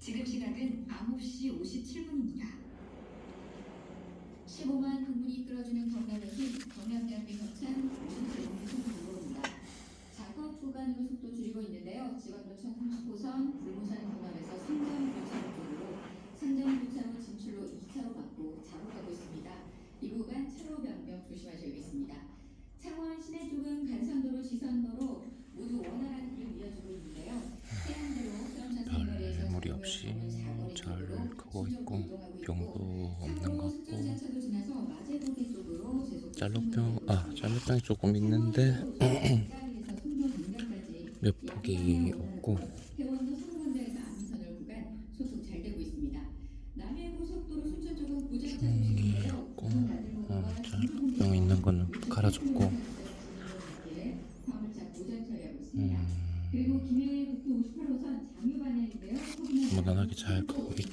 시각은 9시 57분입니다. 15만 국민이 이끌어주는 경남역이 경남대학교 협찬 고속도로입니다. 작업 구간으로 속도 줄이고 있는데요. 지방도청 30호선 불무산 경남에서 상정교차로 쪽으로 상정교차로 진출로 2차로 받고 작업하고 있습니다. 이 구간 차로 변경 조심하셔야겠습니다. 창원 시내 쪽은 간선도로, 지선도로 모두 원활한 길을 이어주고 있는데요. 해안도로 수영차 별 무리 없이 잘 크고 있고 병도 없는 것 같고 짤록병 아 짤록병이 조금 있는데 몇 폭이 없고. 없고 어, 짤록병 있는 거는 갈아줬고. 음, 무난하게 잘 가고 있고.